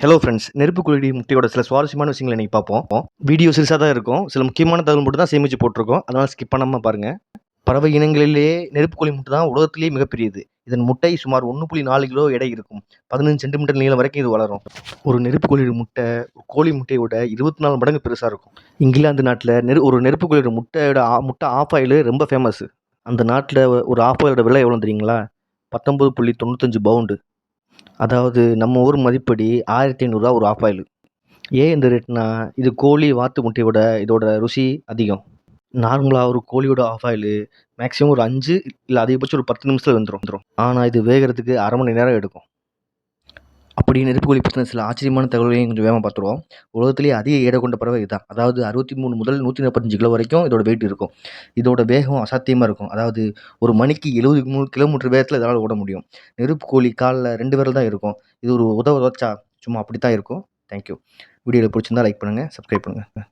Hello friends நெருப்பு குருவி முட்டையோட சில சுவாரஸ்யமான விஷயங்களை இன்றைக்கி பார்ப்போம். வீடியோ சிறுசாக தான் இருக்கும். சில முக்கியமான தகவல் மட்டும் தான் சேமித்து போட்டிருக்கோம். அதனால் ஸ்கிப் பண்ணாமல் பாருங்கள் பறவை இனங்களிலேயே நெருப்புக்கோழி முட்டை தான் உலகத்திலேயே மிகப்பெரியது. இதன் முட்டை சுமார் ஒன்று புள்ளி நாலு கிலோ எடை இருக்கும். பதினஞ்சு சென்டிமீட்டர் நீளம் வரைக்கும் இது வளரும். ஒரு நெருப்புக்கோழி முட்டை ஒரு கோழி முட்டையை விட இருபத்தி நாலு மடங்கு பெருசாக இருக்கும். இங்கிலாந்து நாட்டில் நெரு ஒரு நெருப்பு கோழியோட முட்டையோட ஆ- முட்டை ஆஃப் ஆயில் ரொம்ப ஃபேமஸ் அந்த நாட்டில் ஒரு ஆஃப் ஆயிலோட விலை எவ்வளோ தெரியுங்களா? பத்தொம்பது புள்ளி தொண்ணூத்தஞ்சு பவுண்டு. அதாவது நம்ம ஊர் மதிப்படி ஆயிரத்தி ஐநூறுரூவா ஒரு ஆஃப் ஆயில் ஏன் இந்த ரேட்னா இது கோழி வாத்து முட்டையை விட இதோட ருசி அதிகம். நார்மலாக ஒரு கோழியோட ஆஃப் ஆயில் மேக்ஸிமம் ஒரு அஞ்சு இல்லை அதிகபட்சம் ஒரு பத்து நிமிஷத்தில் வந்துடும் வந்துடும் ஆனால் இது வேகிறதுக்கு அரை மணி நேரம் எடுக்கும். அப்படி நெருப்புக்கோழி பற்றின சில ஆச்சரியமான தகவல்களையும் கொஞ்சம் வேகமாக பார்த்துருவோம். உலகத்திலேயே அதிக எடை கொண்ட பறவை இதுதான். அதாவது அறுபத்தி மூணு முதல் நூற்றி நாற்பத்தஞ்சு கிலோ வரைக்கும் இதோட வெயிட் இருக்கும். இதோட வேகம் அசாத்தியமாக இருக்கும். அதாவது ஒரு மணிக்கு எழுபது மூணு கிலோமீட்டர் வேகத்தில் இதனால் ஓட முடியும். நெருப்புக்கோழி காலில் ரெண்டு விரல் தான் இருக்கும். இது ஒரு உதவ வச்சா சும்மா அப்படி தான் இருக்கும் தேங்க்யூ வீடியோவில் பிடிச்சிருந்தா லைக் பண்ணுங்கள் சப்ஸ்கிரைப் பண்ணுங்கள்